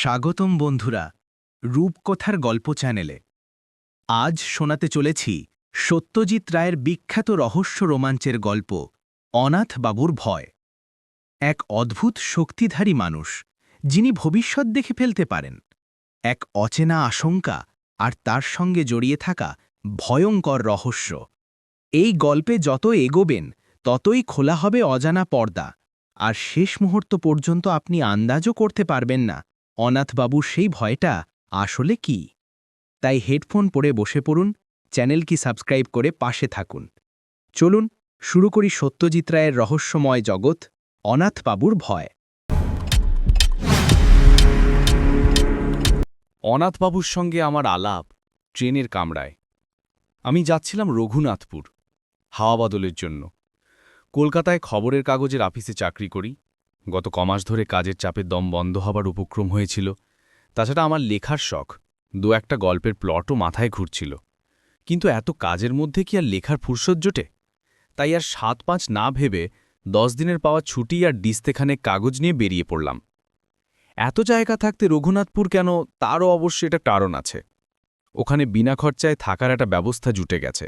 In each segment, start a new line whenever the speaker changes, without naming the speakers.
স্বাগতম বন্ধুরা রূপকথার গল্প চ্যানেলে। আজ শোনাতে চলেছি সত্যজিৎ রায়ের বিখ্যাত রহস্য রোমাঞ্চের গল্প অনাথ বাবুর ভয়। এক অদ্ভুত শক্তিধারী মানুষ, যিনি ভবিষ্যৎ দেখে ফেলতে পারেন। এক অচেনা আশঙ্কা আর তার সঙ্গে জড়িয়ে থাকা ভয়ঙ্কর রহস্য। এই গল্পে যত এগোবেন, ততই খোলা হবে অজানা পর্দা। আর শেষ মুহূর্ত পর্যন্ত আপনি আন্দাজও করতে পারবেন না। অনাথবাবুর সেই ভয়টা আসলে কি? তাই হেডফোন পরে বসে পড়ুন চ্যানেল কি সাবস্ক্রাইব করে পাশে থাকুন। চলুন, শুরু করি সত্যজিৎ রায়ের রহস্যময় জগৎ, অনাথবাবুর ভয়।
অনাথবাবুর সঙ্গে আমার আলাপ ট্রেনের কামরায়। আমি যাচ্ছিলাম রঘুনাথপুর, হাওয়া বদলের জন্য। কলকাতায় খবরের কাগজের অফিসে চাকরি করি গত কমাস ধরে কাজের চাপে দম বন্ধ হবার উপক্রম হয়েছিল। তাছাড়া আমার লেখার শখ, দু একটা গল্পের প্লটও মাথায় ঘুরছিল। কিন্তু এত কাজের মধ্যে কি আর লেখার ফুরসত জোটে? তাই আর সাত পাঁচ না ভেবে দশ দিনের পাওয়া ছুটি আর ডিস্তেখানে কাগজ নিয়ে বেরিয়ে পড়লাম। এত জায়গা থাকতে রঘুনাথপুর কেন তারও অবশ্য এটা কারণ আছে। ওখানে বিনা খরচায় থাকার একটা ব্যবস্থা জুটে গেছে।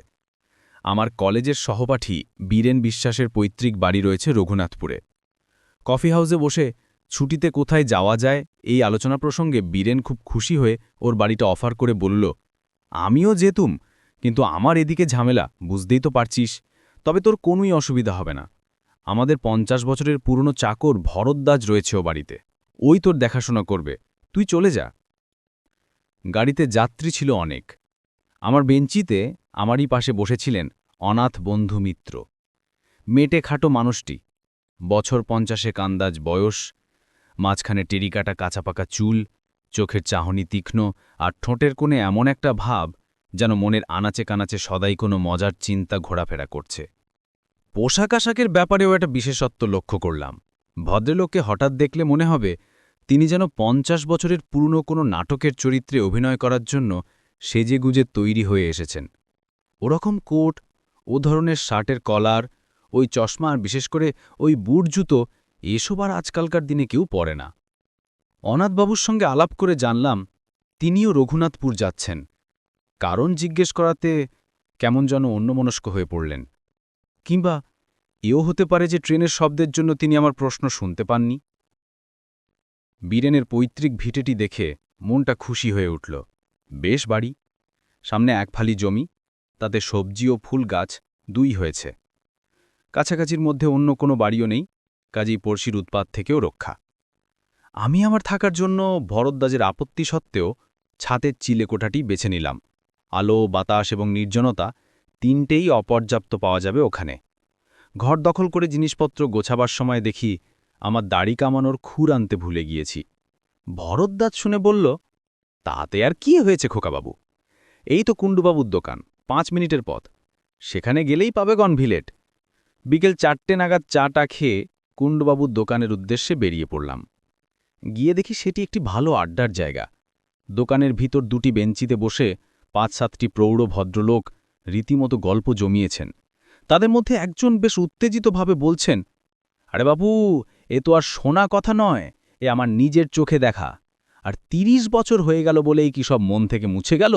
আমার কলেজের সহপাঠী বীরেন বিশ্বাসের পৈতৃক বাড়ি রয়েছে রঘুনাথপুরে। কফি হাউসে বসে ছুটিতে কোথায় যাওয়া যায় এই আলোচনা প্রসঙ্গে বীরেন খুব খুশি হয়ে ওর বাড়িটা অফার করে বলল, আমিও যেতুম, কিন্তু আমার এদিকে ঝামেলা, বুঝতেই তো পারছিস। তবে তোর কোনোই অসুবিধা হবে না। আমাদের পঞ্চাশ বছরের পুরনো চাকর ভরদ্বাজ রয়েছে ও বাড়িতে। ওই তোর দেখাশোনা করবে। তুই চলে যা। গাড়িতে যাত্রী ছিল অনেক। আমার বেঞ্চিতে আমারই পাশে বসেছিলেন অনাথ বন্ধু মিত্র। মেটে খাটো মানুষটি। বছর পঞ্চাশে কান্দাজ বয়স, মাঝখানে টেরিকাটা কাঁচাপাকা চুল, চোখের চাহনি তীক্ষ্ণ আর ঠোঁটের কোণে এমন একটা ভাব যেন মনের আনাচে কানাচে সদাই কোনো মজার চিন্তা ঘোরাফেরা করছে। পোশাক আশাকের ব্যাপারেও একটা বিশেষত্ব লক্ষ্য করলাম। ভদ্রলোককে হঠাৎ দেখলে মনে হবে তিনি যেন পঞ্চাশ বছরের পুরনো কোনো নাটকের চরিত্রে অভিনয় করার জন্য সেজে গুজে তৈরি হয়ে এসেছেন। ওরকম কোট, ও ধরনের শার্টের কলার ওই চশমা আর বিশেষ করে ওই বুট জুতো এসব আর আজকালকার দিনে কেউ পরে না। অনাথবাবুর সঙ্গে আলাপ করে জানলাম, তিনিও রঘুনাথপুর যাচ্ছেন। কারণ জিজ্ঞেস করাতে কেমন যেন অন্যমনস্ক হয়ে পড়লেন। কিংবা এও হতে পারে যে ট্রেনের শব্দের জন্য তিনি আমার প্রশ্ন শুনতে পাননি। বীরেনের পৈতৃক ভিটেটি দেখে মনটা খুশি হয়ে উঠল। বেশ বাড়ি, সামনে এক ফালি জমি, তাতে সবজি ও ফুল গাছ দুই হয়েছে। কাছাকাছির মধ্যে অন্য কোনো বাড়িও নেই, কাজেই পড়শির উৎপাত থেকেও রক্ষা। আমি আমার থাকার জন্য ভরদ্বাজের আপত্তি সত্ত্বেও ছাতের চিলে কোঠাটি বেছে নিলাম। আলো, বাতাস এবং নির্জনতা তিনটেই অপর্যাপ্ত পাওয়া যাবে ওখানে। ঘর দখল করে জিনিসপত্র গোছাবার সময় দেখি আমার দাড়ি কামানোর খুর আনতে ভুলে গিয়েছি। ভরদ্বাজ শুনে বলল, তাতে আর কি হয়েছে খোকাবাবু? এই তো কুণ্ডুবাবুর দোকান, পাঁচ মিনিটের পথ। সেখানে গেলেই পাবে গনভিলেট বিকেল চারটে নাগাদ চাটা খেয়ে কুণ্ডবাবুর দোকানের উদ্দেশ্যে বেরিয়ে পড়লাম। গিয়ে দেখি সেটি একটি ভালো আড্ডার জায়গা। দোকানের ভিতর দুটি বেঞ্চিতে বসে পাঁচ সাতটি প্রৌঢ় ভদ্রলোক রীতিমতো গল্প জমিয়েছেন। তাদের মধ্যে একজন বেশ উত্তেজিতভাবে বলছেন, আরে বাবু, এ তো আর শোনা কথা নয়, এ আমার নিজের চোখে দেখা। আর ৩০ বছর হয়ে গেল বলেই কি সব মন থেকে মুছে গেল?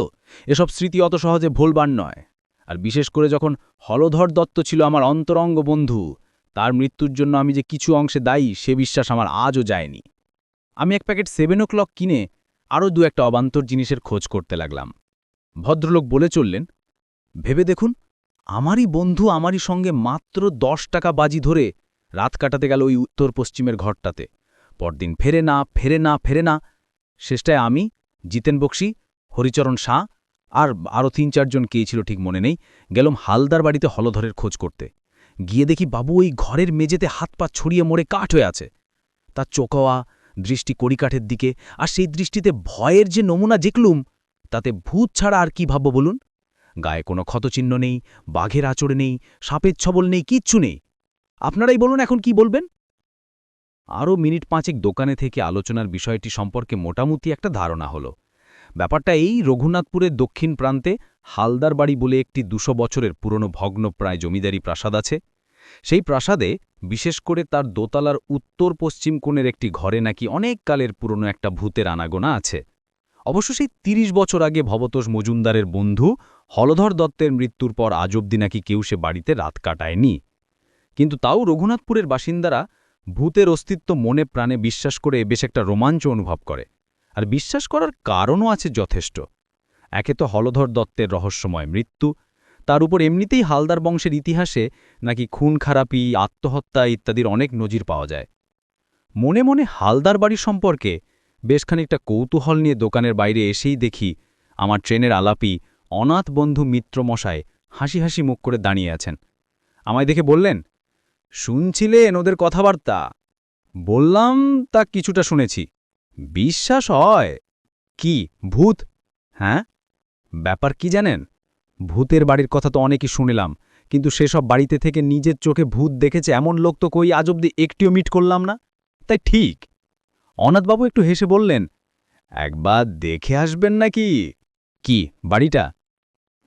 এসব স্মৃতি অত সহজে ভুলবার নয়। আর বিশেষ করে যখন হলধর দত্ত ছিল আমার অন্তরঙ্গ বন্ধু, তার মৃত্যুর জন্য আমি যে কিছু অংশে দায়ী, সে বিশ্বাস আমার আজও যায়নি। আমি এক প্যাকেট সেভেন ও ক্লক কিনে আরও দু একটা অবান্তর জিনিসের খোঁজ করতে লাগলাম। ভদ্রলোক বলে চললেন, ভেবে দেখুন, আমারই বন্ধু আমারই সঙ্গে মাত্র দশ টাকা বাজি ধরে রাত কাটাতে গেল ওই উত্তর পশ্চিমের ঘরটাতে। পরদিন ফেরে না ফেরে না ফেরে না। শেষটায় আমি, জিতেন বক্সি, হরিচরণ শাহ আর আরও তিন চারজন কে ছিল ঠিক মনে নেই। গেলাম হালদার বাড়িতে হলধরের খোঁজ করতে। গিয়ে দেখি বাবু ওই ঘরের মেঝেতে হাত পা ছড়িয়ে মরে কাঠ হয়ে আছে। তার চোকাওয়া, দৃষ্টি কড়িকাঠের দিকে, আর সেই দৃষ্টিতে ভয়ের যে নমুনা দেখলুম, তাতে ভূত ছাড়া আর কি ভাবব বলুন? গায়ে কোনো ক্ষতচিহ্ন নেই, বাঘের আচড়ে নেই, সাপের ছবল নেই, কিচ্ছু নেই। আপনারাই বলুন এখন কি বলবেন? আরও মিনিট পাঁচেক দোকানে থেকে আলোচনার বিষয়টি সম্পর্কে মোটামুটি একটা ধারণা হলো। ব্যাপারটা এই, রঘুনাথপুরের দক্ষিণ প্রান্তে হালদার বাড়ি বলে একটি দুশো বছরের পুরনো ভগ্নপ্রায় জমিদারি প্রাসাদ আছে। সেই প্রাসাদে বিশেষ করে তার দোতলার উত্তর পশ্চিম কোণের একটি ঘরে নাকি অনেক কালের পুরনো একটা ভূতের আনাগোনা আছে। অবশ্য সেই তিরিশ বছর আগে ভবতোষ মজুমদারের বন্ধু হলধর দত্তের মৃত্যুর পর আজ অব্দি নাকি কেউ সে বাড়িতে রাত কাটায়নি। কিন্তু তাও রঘুনাথপুরের বাসিন্দারা ভূতের অস্তিত্ব মনে প্রাণে বিশ্বাস করে বেশ একটা রোমাঞ্চ অনুভব করে। আর বিশ্বাস করার কারণও আছে যথেষ্ট। একে তো হলধর দত্তের রহস্যময় মৃত্যু, তার উপর এমনিতেই হালদার বংশের ইতিহাসে নাকি খুন, খারাপি, আত্মহত্যা ইত্যাদির অনেক নজির পাওয়া যায়। মনে মনে হালদার বাড়ি সম্পর্কে বেশ খানিকটা কৌতূহল নিয়ে দোকানের বাইরে এসেই দেখি আমার ট্রেনের আলাপি অনাথ বন্ধু মিত্র মশায় হাসি হাসি মুখ করে দাঁড়িয়ে আছেন। আমায় দেখে বললেন শুনছিলেন ওদের কথাবার্তা? বললাম, তা কিছুটা শুনেছি। বিশ্বাস হয়? কি, ভূত? হ্যাঁ? ব্যাপার কি জানেন? ভূতের বাড়ির কথা তো অনেকই শুনিলাম, কিন্তু সেসব বাড়িতে থেকে নিজের চোখে ভূত দেখেছে এমন লোক তো কই আজ অব্দি একটিও মিট করলাম না? তাই ঠিক। অনাথবাবু একটু হেসে বললেন, একবার দেখে আসবেন নাকি? কি, বাড়িটা?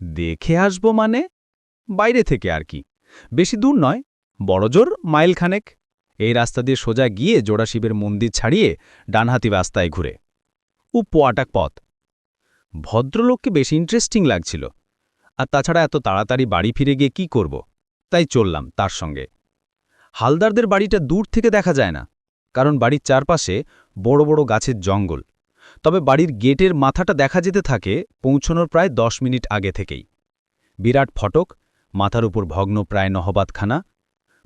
দেখে আসব মানে? বাইরে থেকে আর কি। বেশি দূর নয়, বড়জোর মাইলখানেক। এই রাস্তা দিয়ে সোজা গিয়ে জোড়াশিবের মন্দির ছাড়িয়ে ডানহাতি রাস্তায় ঘুরে। ও পোয়াটাক পথ। ভদ্রলোককে বেশ ইন্টারেস্টিং লাগছিল। আর তাছাড়া এত তাড়াতাড়ি বাড়ি ফিরে গিয়ে কি করব? তাই চললাম তার সঙ্গে। হালদারদের বাড়িটা দূর থেকে দেখা যায় না, কারণ বাড়ির চারপাশে বড় বড় গাছের জঙ্গল। তবে বাড়ির গেটের মাথাটা দেখা যেতে থাকে পৌঁছনোর প্রায় দশ মিনিট আগে থেকেই। বিরাট ফটক, মাথার উপর ভগ্ন প্রায় নহবাতখানা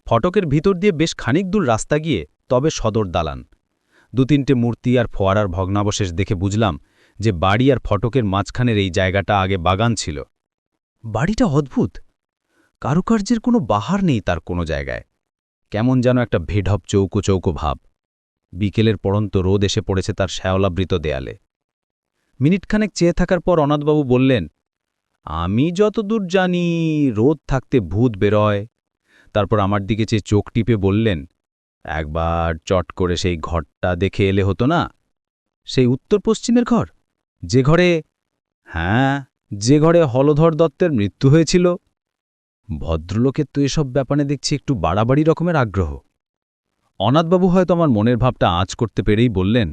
ফটকের ভিতর দিয়ে বেশ খানিক দূর রাস্তা গিয়ে তবে সদর দালান। দু তিনটে মূর্তি আর ফোয়ারার ভগ্নাবশেষ দেখে বুঝলাম যে বাড়ি আর ফটকের মাঝখানের এই জায়গাটা আগে বাগান ছিল। বাড়িটা অদ্ভুত। কারুকার্যের কোনো বাহার নেই তার কোনো জায়গায়। কেমন যেন একটা ভেঢব চৌকো চৌকো ভাব। বিকেলের পড়ন্ত রোদ এসে পড়েছে তার শ্যাওলাবৃত দেয়ালে। মিনিটখানেক চেয়ে থাকার পর অনাথবাবু বললেন, আমি যতদূর জানি রোদ থাকতে ভূত বেরোয়। তারপর আমার দিকে চেয়ে চোখ টিপে বললেন, একবার চট করে সেই ঘরটা দেখে এলে হতো না? সেই উত্তর পশ্চিমের ঘর? যে ঘরে হ্যাঁ যে ঘরে হলধর দত্তের মৃত্যু হয়েছিল। ভদ্রলোকের তো এসব ব্যাপারে দেখছি একটু বাড়াবাড়ি রকমের আগ্রহ। অনাথবাবু হয়তো আমার মনের ভাবটা আঁচ করতে পেরেই বললেন,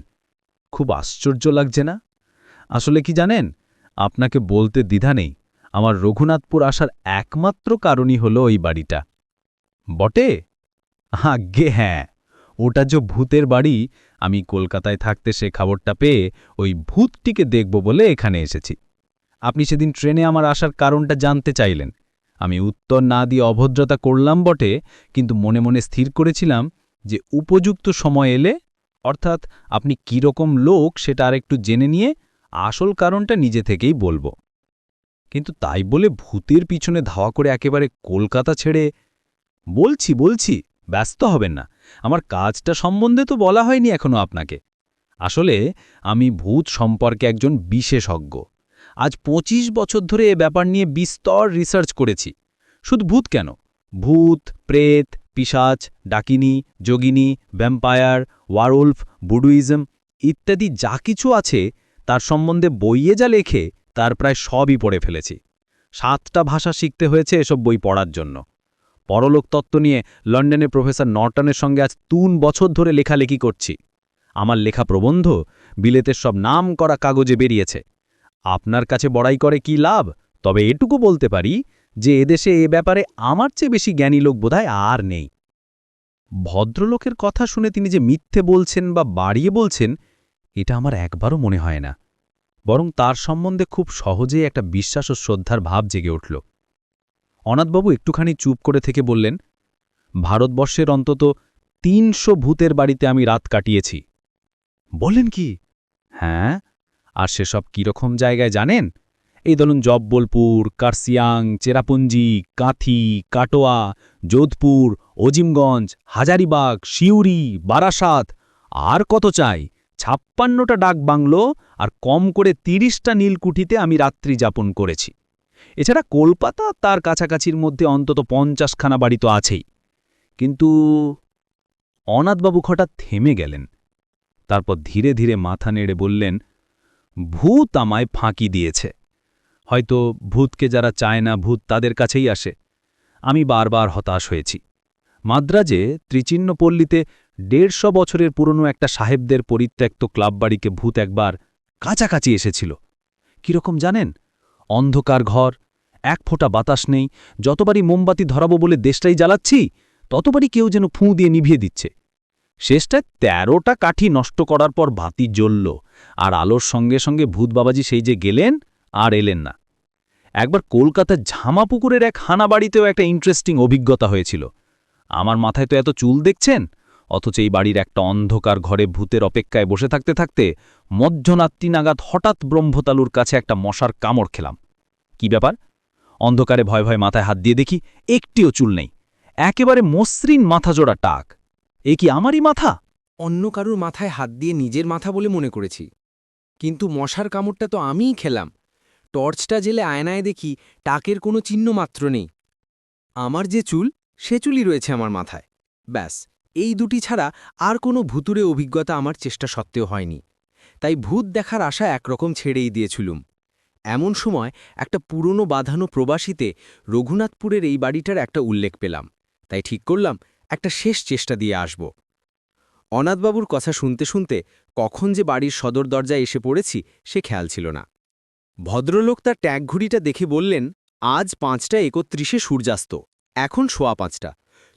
খুব আশ্চর্য লাগছে না? আসলে কি জানেন, আপনাকে বলতে দ্বিধা নেই। আমার রঘুনাথপুর আসার একমাত্র কারণই হলো ওই বাড়িটা। বটে? আজ্ঞে হ্যাঁ। ওটা যে ভূতের বাড়ি, আমি কলকাতায় থাকতে সে খবরটা পেয়ে ওই ভূতটিকে দেখব বলে এখানে এসেছি। আপনি সেদিন ট্রেনে আমার আসার কারণটা জানতে চাইলেন। আমি উত্তর না দিয়ে অভদ্রতা করলাম বটে, কিন্তু মনে মনে স্থির করেছিলাম যে উপযুক্ত সময় এলে, অর্থাৎ আপনি কীরকম লোক সেটা আরেকটু জেনে নিয়ে আসল কারণটা নিজে থেকেই বলব। কিন্তু তাই বলে ভূতের পিছনে ধাওয়া করে একেবারে কলকাতা ছেড়ে বলছি বলছি, ব্যস্ত হবেন না। আমার কাজটা সম্বন্ধে তো বলা হয়নি এখনও আপনাকে। আসলে আমি ভূত সম্পর্কে একজন বিশেষজ্ঞ। আজ ২৫ বছর ধরে এ ব্যাপার নিয়ে বিস্তর রিসার্চ করেছি। শুধু ভূত কেন? ভূত, প্রেত পিসাচ ডাকিনী, যোগিনী ভ্যাম্পায়ার ওয়ারউলফ বুডুইজম ইত্যাদি যা কিছু আছে তার সম্বন্ধে বইয়ে যা লেখে তার প্রায় সবই পড়ে ফেলেছি। সাতটা ভাষা শিখতে হয়েছে এসব বই পড়ার জন্য। পরলোক তত্ত্ব নিয়ে লন্ডনে প্রফেসর নর্টনের সঙ্গে আজ তুন বছর ধরে লেখালেখি করছি। আমার লেখা প্রবন্ধ, বিলেতের সব নাম করা কাগজে বেরিয়েছে। আপনার কাছে বড়াই করে কি লাভ? তবে এটুকু বলতে পারি যে এদেশে এ ব্যাপারে আমার চেয়ে বেশি জ্ঞানী লোক বোধহয় আর নেই। ভদ্রলোকের কথা শুনে তিনি যে মিথ্যে বলছেন বা বাড়িয়ে বলছেন, এটা আমার একবারও মনে হয় না। বরং তার সম্বন্ধে খুব সহজেই একটা বিশ্বাস ও শ্রদ্ধার ভাব জেগে উঠল। অনাথবাবু একটুখানি চুপ করে থেকে বললেন, ভারতবর্ষের অন্তত তিনশো ভূতের বাড়িতে আমি রাত কাটিয়েছি। বললেন কি? হ্যাঁ আর সেসব কীরকম জায়গায় জানেন? এই ধরুন জব্বলপুর, কার্সিয়াং, চেরাপুঞ্জি, কাঁথি, কাটোয়া, যোধপুর, অজিমগঞ্জ, হাজারিবাগ শিউরি বারাসাত। আর কত চাই? ছাপ্পান্নটা ডাক বাংলো আর কম করে তিরিশটা নীলকুঠিতে আমি রাত্রি যাপন করেছি। এছাড়া কলকাতা তার কাছাকাছির মধ্যে অন্তত পঞ্চাশখানা বাড়ি তো আছেই। কিন্তু অনাথবাবু হঠাৎ থেমে গেলেন। তারপর ধীরে ধীরে মাথা নেড়ে বললেন, ভূত আমায় ফাঁকি দিয়েছে। হয়তো ভূতকে যারা চায় না ভূত তাদের কাছেই আসে। আমি বারবার হতাশ হয়েছি। মাদ্রাজে ত্রিচিহ্নপল্লীতে দেড়শো বছরের পুরনো একটা সাহেবদের পরিত্যক্ত ক্লাববাড়িকে ভূত একবার কাছাকাছি এসেছিল। কীরকম জানেন? অন্ধকার ঘর এক ফোঁটা বাতাস নেই, যতবারই মোমবাতি ধরাবো বলে দেশটাই জ্বালাচ্ছি, ততবারই কেউ যেন ফুঁ দিয়ে নিভিয়ে দিচ্ছে। শেষটায় তেরোটা কাঠি নষ্ট করার পর বাতি জ্বলল, আর আলোর সঙ্গে সঙ্গে ভূত বাবাজি সেই যে গেলেন, আর এলেন না। একবার কলকাতার ঝামাপুকুরের এক হানাবাড়িতেও একটা ইন্টারেস্টিং অভিজ্ঞতা হয়েছিল। আমার মাথায় তো এত চুল দেখছেন, অথচ এই বাড়ির একটা অন্ধকার ঘরে ভূতের অপেক্ষায় বসে থাকতে থাকতে মধ্যরাত্রি নাগাদ হঠাৎ ব্রহ্মতালুর কাছে একটা মশার কামড় খেলাম। কি ব্যাপার? অন্ধকারে ভয় ভয় মাথায় হাত দিয়ে দেখি একটিও চুল নেই। একেবারে মসৃণ মাথাজোড়া টাক। এ কি আমারই মাথা?
অন্য কারুর মাথায় হাত দিয়ে নিজের মাথা বলে মনে করেছি। কিন্তু মশার কামড়টা তো আমিই খেলাম। টর্চটা জেলে আয়নায় দেখি টাকের কোনো চিহ্ন মাত্র নেই। আমার যে চুল, সে চুলই রয়েছে আমার মাথায়। ব্যাস, এই দুটি ছাড়া আর কোনো ভুতুরে অভিজ্ঞতা আমার চেষ্টা সত্ত্বেও হয়নি। তাই ভূত দেখার আশা একরকম ছেড়েই দিয়েছিলুম। এমন সময় একটা পুরনো বাঁধানো প্রবাসীতে রঘুনাথপুরের এই বাড়িটার একটা উল্লেখ পেলাম। তাই ঠিক করলাম, একটা শেষ চেষ্টা দিয়ে আসব। অনাথবাবুর কথা শুনতে শুনতে কখন যে বাড়ির সদর দরজায় এসে পড়েছি, সে খেয়াল ছিল না। ভদ্রলোক তার ট্যাগ ঘড়িটা দেখে বললেন, আজ পাঁচটা একত্রিশে সূর্যাস্ত, এখন সোয়া পাঁচটা।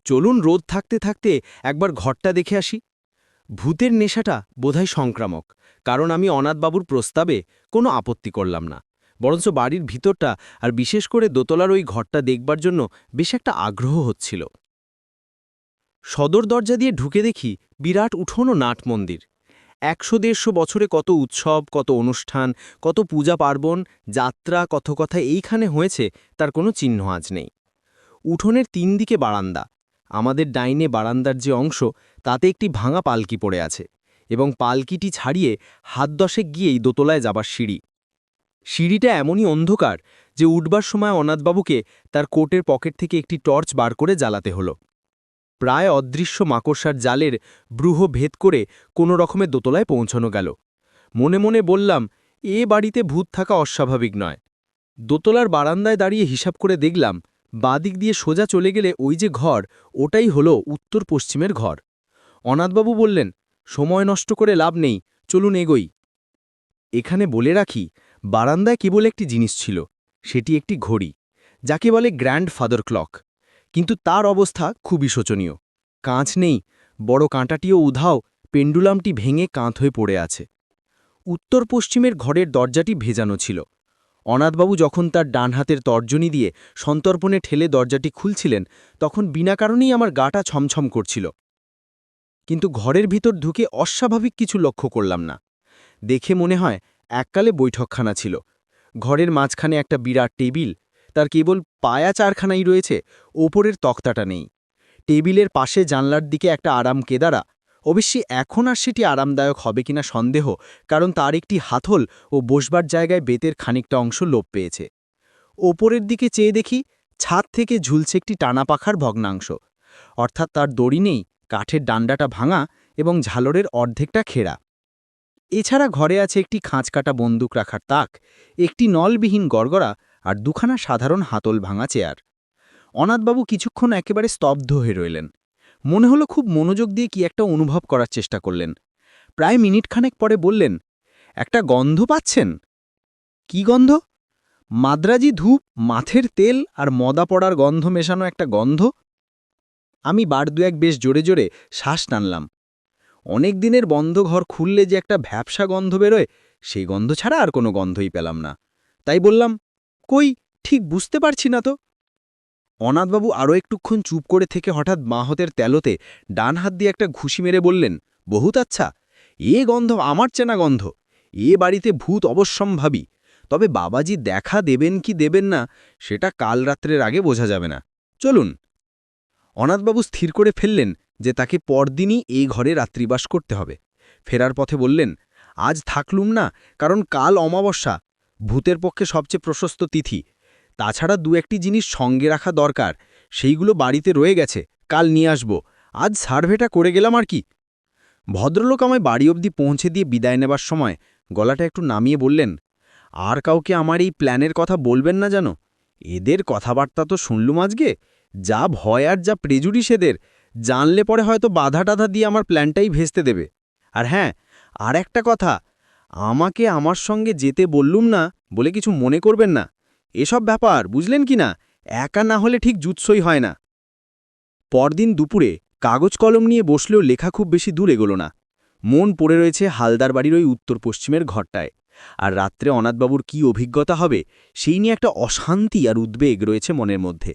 চলুন রোদ থাকতে থাকতে একবার ঘরটা দেখে আসি। ভূতের নেশাটা বোধহয় সংক্রামক, কারণ আমি অনাথবাবুর প্রস্তাবে কোনো আপত্তি করলাম না। বরঞ্চ বাড়ির ভিতরটা আর বিশেষ করে দোতলার ওই ঘরটা দেখবার জন্য বেশ একটা আগ্রহ হচ্ছিল। সদর দরজা দিয়ে ঢুকে দেখি বিরাট উঠোনো নাট মন্দির। একশো দেড়শো বছরে কত উৎসব, কত অনুষ্ঠান, কত পূজা পার্বণ, যাত্রা কত কথা এইখানে হয়েছে তার কোনো চিহ্ন আজ নেই। উঠোনের তিন দিকে বারান্দা। আমাদের ডাইনে বারান্দার যে অংশ, তাতে একটি ভাঙা পালকি পড়ে আছে এবং পালকিটি ছাড়িয়ে হাত দশেক গিয়েই দোতলায় যাবার সিঁড়ি। সিঁড়িটা এমনই অন্ধকার যে উঠবার সময় অনাথবাবুকে তার কোটের পকেট থেকে একটি টর্চ বার করে জ্বালাতে হলো। প্রায় অদৃশ্য মাকড়সার জালের ব্রুহ ভেদ করে কোনো রকমে দোতলায় পৌঁছানো গেল। মনে মনে বললাম, এ বাড়িতে ভূত থাকা অস্বাভাবিক নয়। দোতলার বারান্দায় দাঁড়িয়ে হিসাব করে দেখলাম, বাদিক দিয়ে সোজা চলে গেলে ওই যে ঘর, ওটাই হলো উত্তর পশ্চিমের ঘর। অনাথবাবু বললেন, সময় নষ্ট করে লাভ নেই, চলুন এগোই। এখানে বলে রাখি বারান্দায় কেবল একটি জিনিস ছিল, সেটি একটি ঘড়ি, যাকে বলে গ্র্যান্ড ফাদার ক্লক। কিন্তু তার অবস্থা খুবই শোচনীয়। কাঁচ নেই, বড় কাঁটাটিও উধাও, পেন্ডুলামটি ভেঙে কাঁত হয়ে পড়ে আছে। উত্তর পশ্চিমের ঘরের দরজাটি ভেজানো ছিল। অনাথবাবু যখন তার ডান হাতের তর্জনী দিয়ে সন্তর্পণে ঠেলে দরজাটি খুলছিলেন, তখন বিনা কারণেই আমার গাটা ছমছম করছিল। কিন্তু ঘরের ভিতর ঢুকে অস্বাভাবিক কিছু লক্ষ্য করলাম না। দেখে মনে হয় এককালে বৈঠকখানা ছিল। ঘরের মাঝখানে একটা বিরাট টেবিল, তার কেবল পায়া চারখানাই রয়েছে, ওপরের তক্তাটা নেই। টেবিলের পাশে জানলার দিকে একটা আরাম কেদারা অবশ্যই এখন আর সেটি আরামদায়ক হবে কিনা সন্দেহ, কারণ তার একটি হাতল ও বসবার জায়গায় বেতের খানিকটা অংশ লোপ পেয়েছে। ওপরের দিকে চেয়ে দেখি, ছাদ থেকে ঝুলছে একটি টানা পাখার ভগ্নাংশ। অর্থাৎ তার দড়ি নেই, কাঠের ডান্ডাটা ভাঙা এবং ঝালরের অর্ধেকটা খেরা এছাড়া ঘরে আছে একটি খাঁচকাটা বন্দুক রাখার তাক, একটি নলবিহীন গড়গড়া আর দুখানা সাধারণ হাতল ভাঙা চেয়ার। অনাথবাবু কিছুক্ষণ একেবারে স্তব্ধ হয়ে রইলেন। মনে হলো খুব মনোযোগ দিয়ে কি একটা অনুভব করার চেষ্টা করলেন। প্রায় মিনিটখানেক পরে বললেন, একটা গন্ধ পাচ্ছেন? কি গন্ধ? মাদ্রাজি ধূপ, মাথের তেল আর মদা পড়ার গন্ধ মেশানো একটা গন্ধ? আমি বার দু এক বেশ জোরে জোরে শ্বাস টানলাম। অনেক দিনের বন্ধ ঘর খুললে যে একটা ভ্যাবসা গন্ধ বেরোয়, সেই গন্ধ ছাড়া আর কোনো গন্ধই পেলাম না। তাই বললাম, কই, ঠিক বুঝতে পারছি না তো। অনাথবাবু আরও একটুক্ষণ চুপ করে থেকে হঠাৎ মাহতের তেলোতে ডান হাত দিয়ে একটা ঘুষি মেরে বললেন, বহুত আচ্ছা এ গন্ধ আমার চেনা গন্ধ, এ বাড়িতে ভূত অবশ্যম্ভাবী, তবে বাবাজি দেখা দেবেন কি দেবেন না, সেটা কাল রাত্রের আগে বোঝা যাবে না। চলুন। অনাথবাবু স্থির করে ফেললেন যে তাকে পরদিনই এই ঘরে রাত্রিবাস করতে হবে। ফেরার পথে বললেন, আজ থাকলুম না, কারণ কাল অমাবস্যা। ভূতের পক্ষে সবচেয়ে প্রশস্ত তিথি। তাছাড়া দু একটি জিনিস সঙ্গে রাখা দরকার, সেইগুলো বাড়িতে রয়ে গেছে, কাল নিয়ে আসব। আজ সার্ভেটা করে গেলাম আর কি? ভদ্রলোক আমায় বাড়ি অবধি পৌঁছে দিয়ে বিদায় নেবার সময় গলাটা একটু নামিয়ে বললেন, আর কাউকে আমার এই প্ল্যানের কথা বলবেন না জানো এদের কথাবার্তা তো শুনলুম আজকে।
যা ভয় আর যা প্রেজুডিস এদের জানলে পরে হয়তো বাধা টাধা দিয়ে আমার প্ল্যানটাই ভেস্তে দেবে। আর হ্যাঁ আর একটা কথা, আমাকে আমার সঙ্গে যেতে বললুম না বলে কিছু মনে করবেন না। এসব ব্যাপার, বুঝলেন কি না, একা না হলে ঠিক জুৎসই হয় না। পরদিন দুপুরে কাগজ কলম নিয়ে বসলেও লেখা খুব বেশি দূর এগোলো না। মন পড়ে রয়েছে হালদার বাড়ির ওই উত্তর পশ্চিমের ঘরটায়। আর রাত্রে অনাথবাবুর কি অভিজ্ঞতা হবে, সেই নিয়ে একটা অশান্তি আর উদ্বেগ রয়েছে মনের মধ্যে।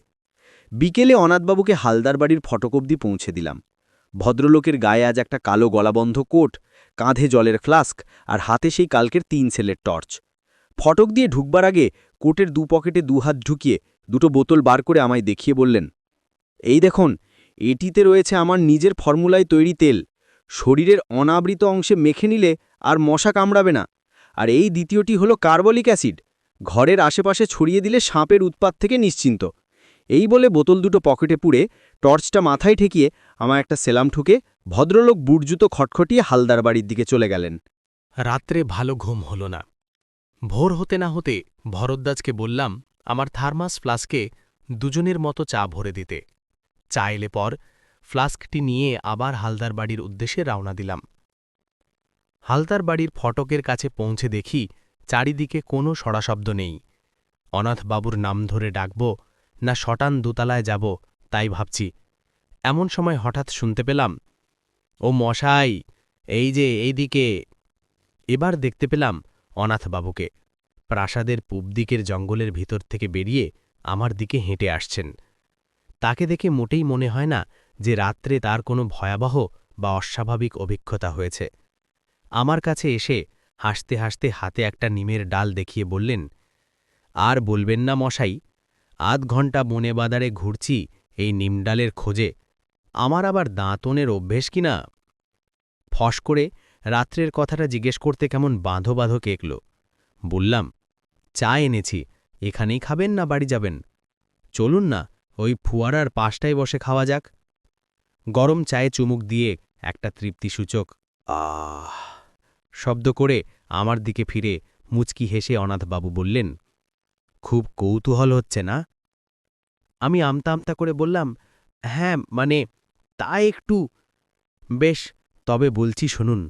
বিকেলে অনাথবাবুকে হালদার বাড়ির ফটক অবধি পৌঁছে দিলাম। ভদ্রলোকের গায়ে আজ একটা কালো গলাবন্ধ কোট, কাঁধে জলের ফ্লাস্ক আর হাতে সেই কালকের তিন ছেলের টর্চ। ফটক দিয়ে ঢুকবার আগে কোটের দু পকেটে দু হাত ঢুকিয়ে দুটো বোতল বার করে আমায় দেখিয়ে বললেন, এই দেখুন, এটিতে রয়েছে আমার নিজের ফর্মুলায় তৈরি তেল। শরীরের অনাবৃত অংশে মেখে নিলে আর মশা কামড়াবে না। আর এই দ্বিতীয়টি হলো কার্বলিক অ্যাসিড। ঘরের আশেপাশে ছড়িয়ে দিলে সাপের উৎপাত থেকে নিশ্চিন্ত। এই বলে বোতল দুটো পকেটে পুড়ে টর্চটা মাথায় ঠেকিয়ে আমার একটা সেলাম ঠুকে ভদ্রলোক বুটজুতো খটখটিয়ে হালদার বাড়ির দিকে চলে গেলেন।
রাত্রে ভালো ঘুম হল না। ভোর হতে না হতে ভরদ্বাজকে বললাম, আমার থার্মাস ফ্লাস্কে দুজনের মতো চা ভরে দিতে। চা এলে পর ফ্লাস্কটি নিয়ে আবার হালদার বাড়ির উদ্দেশ্যে রওনা দিলাম। হালদার বাড়ির ফটকের কাছে পৌঁছে দেখি চারিদিকে কোনো সড়াশব্দ নেই। অনাথবাবুর নাম ধরে ডাকব না শটান দোতলায় যাব, তাই ভাবছি। এমন সময় হঠাৎ শুনতে পেলাম, ও মশাই, এই যে এইদিকে। এবার দেখতে পেলাম অনাথবাবুকে। প্রাসাদের পূব দিকের জঙ্গলের ভিতর থেকে বেরিয়ে আমার দিকে হেঁটে আসছেন। তাকে দেখে মোটেই মনে হয় না যে রাত্রে তার কোনো ভয়াবহ বা অস্বাভাবিক অভিজ্ঞতা হয়েছে। আমার কাছে এসে হাসতে হাসতে হাতে একটা নিমের ডাল দেখিয়ে বললেন, আর বলবেন না মশাই আধ ঘণ্টা বনে বাদারে ঘুরছি এই নিমডালের খোঁজে। আমার আবার দাঁতনের অভ্যেস কিনা ফস করে রাত্রের কথাটা জিজ্ঞেস করতে কেমন বাঁধো বাঁধো কেকল। বললাম, চা এনেছি, এখানেই খাবেন না বাড়ি যাবেন? চলুন না, ওই ফুয়ারার পাশটায় বসে খাওয়া যাক। গরম চায়ে চুমুক দিয়ে একটা তৃপ্তিসূচক, আহ! শব্দ করে আমার দিকে ফিরে মুচকি হেসে অনাথবাবু বললেন খুব কৌতূহল হচ্ছে না? আমি আমতা আমতা করে বললাম হ্যাঁ মানে তা একটু। বেশ, তবে বলছি শুনুন,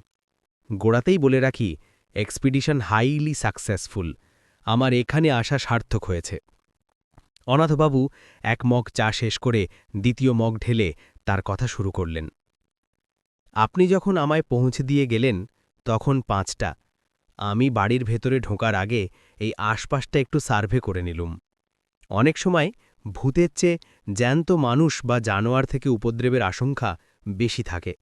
গোড়াতেই বলে রাখি, এক্সপিডিশন হাইলি সাকসেসফুল। আমার এখানে আসা সার্থক হয়েছে। অনাথবাবু এক মগ চা শেষ করে দ্বিতীয় মগ ঢেলে তার কথা শুরু করলেন। আপনি যখন আমায় পৌঁছে দিয়ে গেলেন, তখন পাঁচটা আমি বাড়ির ভেতরে ঢোকার আগে এই আশপাশটা একটু সার্ভে করে নিলুম। অনেক সময় ভূতের চেয়ে জ্যান্ত মানুষ বা জানোয়ার থেকে উপদ্রবের আশঙ্কা বেশি থাকে।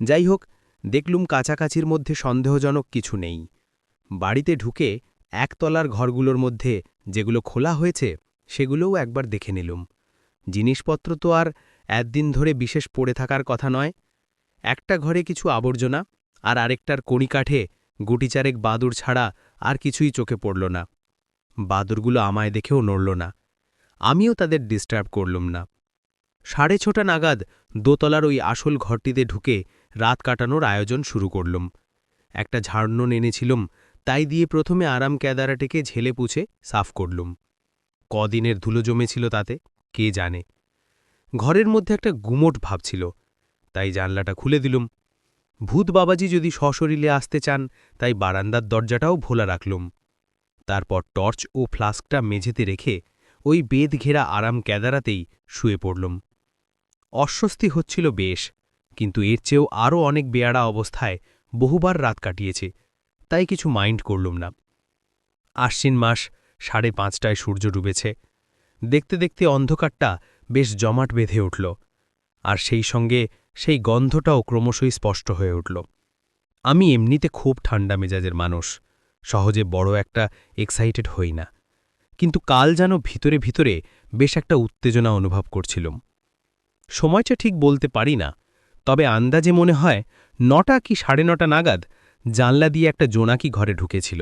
যাই হোক, দেখলুম কাছাকাছির মধ্যে সন্দেহজনক কিছু নেই। বাড়িতে ঢুকে একতলার ঘরগুলোর মধ্যে যেগুলো খোলা হয়েছে, সেগুলোও একবার দেখে নিলুম। জিনিসপত্র তো আর একদিন ধরে বিশেষ পড়ে থাকার কথা নয়। একটা ঘরে কিছু আবর্জনা আর আরেকটার কণিকাঠে গুটিচারেক বাদুর ছাড়া আর কিছুই চোখে পড়ল না। বাদুরগুলো আমায় দেখেও নড়ল না। আমিও তাদের ডিস্টার্ব করলুম না। সাড়ে ছটা নাগাদ দোতলার ওই আসল ঘরটিতে ঢুকে রাত কাটানোর আয়োজন শুরু করলুম। একটা ঝাড়ন এনেছিলুম তাই দিয়ে প্রথমে আরাম ক্যাদারাটিকে ঝেলে পুছে সাফ করলুম। কদিনের ধুলো জমেছিল তাতে, কে জানে। ঘরের মধ্যে একটা গুমোট ভাব ছিল, তাই জানলাটা খুলে দিলুম। ভূত বাবাজি যদি সশরীলে আসতে চান, তাই বারান্দার দরজাটাও ভোলা রাখলুম। তারপর টর্চ ও ফ্লাস্কটা মেঝেতে রেখে ওই বেদ ঘেরা আরাম কেদারাতেই শুয়ে পড়লুম। অস্বস্তি হচ্ছিল বেশ, কিন্তু এর চেয়েও আরও অনেক বেয়াড়া অবস্থায় বহুবার রাত কাটিয়েছে, তাই কিছু মাইন্ড করলুম না। আশ্বিন মাস সাড়ে পাঁচটায় সূর্য ডুবেছে। দেখতে দেখতে অন্ধকারটা বেশ জমাট বেঁধে উঠল, আর সেই সঙ্গে সেই গন্ধটাও ক্রমশই স্পষ্ট হয়ে উঠল। আমি এমনিতে খুব ঠান্ডা মেজাজের মানুষ, সহজে বড় একটা এক্সাইটেড হই না। কিন্তু কাল যেন ভিতরে ভিতরে বেশ একটা উত্তেজনা অনুভব করছিলুম। সময়টা ঠিক বলতে পারি না, তবে আন্দাজে মনে হয় নটা কি সাড়ে নটা নাগাদ জানলা দিয়ে একটা জোনাকি ঘরে ঢুকেছিল।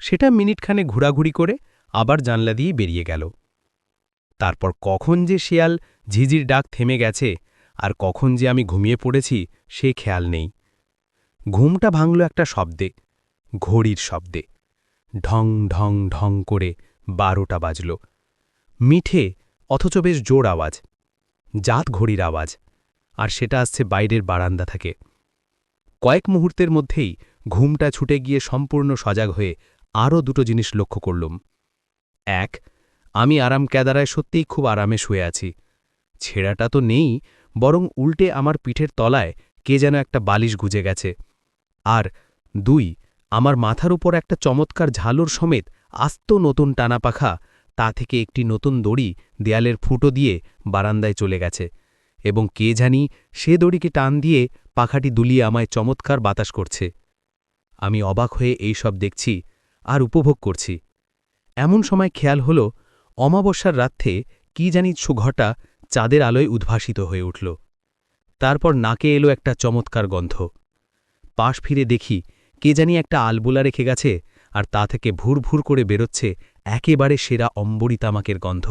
সেটা মিনিটখানে ঘোরাঘুরি করে আবার জানলা দিয়ে বেরিয়ে গেল। তারপর কখন যে শেয়াল ঝিঝির ডাক থেমে গেছে আর কখন যে আমি ঘুমিয়ে পড়েছি, সে খেয়াল নেই। ঘুমটা ভাঙল একটা শব্দে, ঘড়ির শব্দে। ঢং ঢং ঢং করে বারোটা বাজল। মিঠে, অথচ বেশ জোর আওয়াজ, জাত ঘড়ির আওয়াজ, আর সেটা আসছে বাইরের বারান্দা থেকে। কয়েক মুহূর্তের মধ্যেই ঘুমটা ছুটে গিয়ে সম্পূর্ণ সজাগ হয়ে আরও দুটো জিনিস লক্ষ্য করলুম। এক, আমি আরাম কেদারায় সত্যিই খুব আরামে শুয়ে আছি। ছেঁড়াটা তো নেই বরং উল্টে আমার পিঠের তলায় কে যেন একটা বালিশ গুজে গেছে। আর দুই, আমার মাথার উপর একটা চমৎকার ঝালর সমেত আস্ত নতুন টানা পাখা তা থেকে একটি নতুন দড়ি দেয়ালের ফুটো দিয়ে বারান্দায় চলে গেছে এবং কে জানি সে দড়িকে টান দিয়ে পাখাটি দুলিয়ে আমায় চমৎকার বাতাস করছে। আমি অবাক হয়ে এই সব দেখছি আর উপভোগ করছি। এমন সময় খেয়াল হল, অমাবস্যার রাত্রে কি জানি সুঘটা চাঁদের আলোয় উদ্ভাসিত হয়ে উঠল। তারপর নাকে এলো একটা চমৎকার গন্ধ। পাশ ফিরে দেখি কে জানি একটা আলবোলা রেখে গেছে আর তা থেকে ভুর ভুর করে বেরোচ্ছে একেবারে সেরা অম্বরী তামাকের গন্ধ।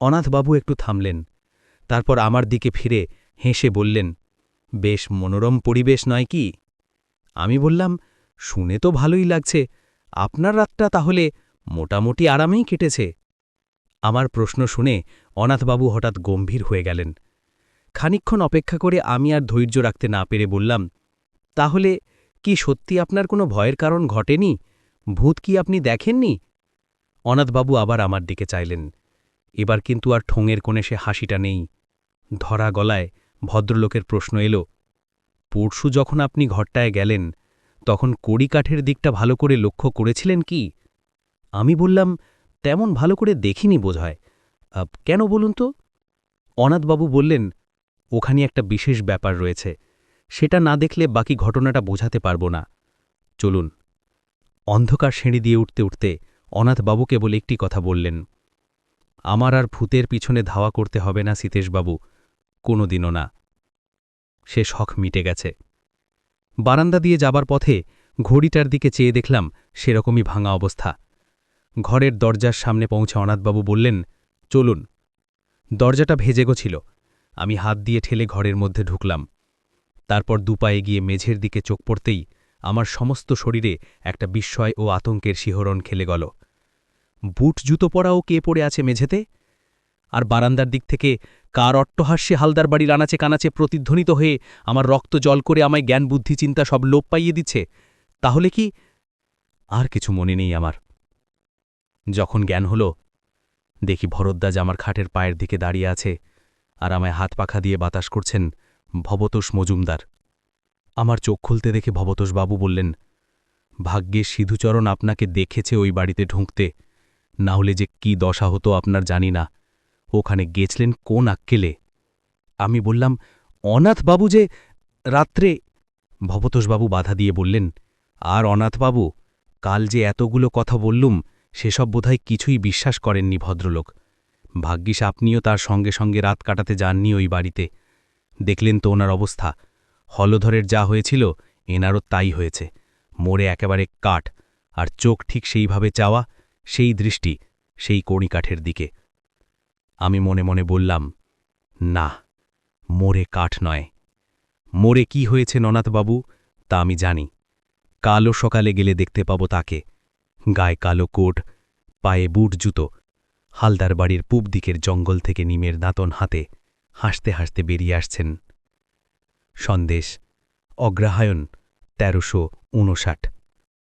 অনাথবাবু একটু থামলেন। তারপর আমার দিকে ফিরে হেসে বললেন, বেশ মনোরম পরিবেশ নয় কি? আমি বললাম, শুনে তো ভালোই লাগছে। আপনার রাতটা তাহলে মোটামুটি আরামেই কেটেছে। আমার প্রশ্ন শুনে অনাথবাবু হঠাৎ গম্ভীর হয়ে গেলেন। খানিক্ষণ অপেক্ষা করে আমি আর ধৈর্য রাখতে না পেরে বললাম, তাহলে কি সত্যি আপনার কোনো ভয়ের কারণ ঘটেনি? ভূত কি আপনি দেখেননি? অনাথবাবু আবার আমার দিকে চাইলেন। এবার কিন্তু আর ঠোঙের কোণে সে হাসিটা নেই। ধরা গলায় ভদ্রলোকের প্রশ্ন এলো, পরশু যখন আপনি ঘরটায় গেলেন, তখন কড়িকাঠের দিকটা ভালো করে লক্ষ্য করেছিলেন কি? আমি বললাম তেমন ভালো করে দেখিনি আব, কেন বলুন তো? অনাথবাবু বললেন ওখানে একটা বিশেষ ব্যাপার রয়েছে। সেটা না দেখলে বাকি ঘটনাটা বোঝাতে পারব না। চলুন। অন্ধকার সিঁড়ি দিয়ে উঠতে উঠতে অনাথবাবু কেবল একটি কথা বললেন আমার আর ভূতের পিছনে ধাওয়া করতে হবে না সীতেশবাবু। কোনো দিনও না। সে শখ মিটে গেছে। বারান্দা দিয়ে যাবার পথে ঘড়িটার দিকে চেয়ে দেখলাম সেরকমই ভাঙা অবস্থা। ঘরের দরজার সামনে পৌঁছে অনাথবাবু বললেন, চলুন। দরজাটা ভেজে গছিল। আমি হাত দিয়ে ঠেলে ঘরের মধ্যে ঢুকলাম। তারপর দুপায়ে গিয়ে মেঝের দিকে চোখ পড়তেই আমার সমস্ত শরীরে একটা বিস্ময় ও আতঙ্কের শিহরণ খেলে গেল। বুট জুতো পরাও কে পড়ে আছে মেঝেতে? আর বারান্দার দিক থেকে কার অট্টহাস্যে হালদার বাড়ির আনাচে কানাচে প্রতিধ্বনিত হয়ে আমার রক্ত জল করে আমায় জ্ঞান বুদ্ধি চিন্তা সব লোপ পাইয়ে দিচ্ছে? তাহলে কি? আর কিছু মনে নেই আমার। যখন জ্ঞান হল, দেখি ভরদ্বাজ আমার খাটের পায়ের দিকে দাঁড়িয়ে আছে আর আমায় হাত পাখা দিয়ে বাতাস করছেন ভবতোষ মজুমদার। আমার চোখ খুলতে দেখে ভবতোষবাবু বললেন, ভাগ্যে সিধুচরণ আপনাকে দেখেছে ওই বাড়িতে ঢুঁকতে। না হলে যে কি দশা হতো আপনার জানি না। ওখানে গেছলেন কোন আক্কেলে? আমি বললাম অনাথবাবু যে রাত্রে ভবতোষবাবু বাধা দিয়ে বললেন, আর অনাথবাবু কাল যে এতগুলো কথা বললুম সেসব বোধহয় কিছুই বিশ্বাস করেননি ভদ্রলোক। ভাগ্যিস আপনিও তার সঙ্গে সঙ্গে রাত কাটাতে যাননি ওই বাড়িতে। দেখলেন তো ওনার অবস্থা। হলধরের যা হয়েছিল, এনারও তাই হয়েছে। মোড়ে একেবারে কাঠ, আর চোখ ঠিক সেইভাবে চাওয়া, সেই দৃষ্টি, সেই কণিকাঠের দিকে। আমি মনে মনে বললাম, না মোরে কাঠ নয়। মোরে কি হয়েছে ননাথবাবু, তা আমি জানি। কালো সকালে গেলে দেখতে পাব তাকে। গায়ে কালো কোট, পায়ে বুট জুতো, হালদার বাড়ির পূব দিকের জঙ্গল থেকে নিমের দাঁতন হাতে হাসতে হাসতে বেরিয়ে আসছেন। সন্দেশ, অগ্রাহায়ণ, তেরোশো উনষাট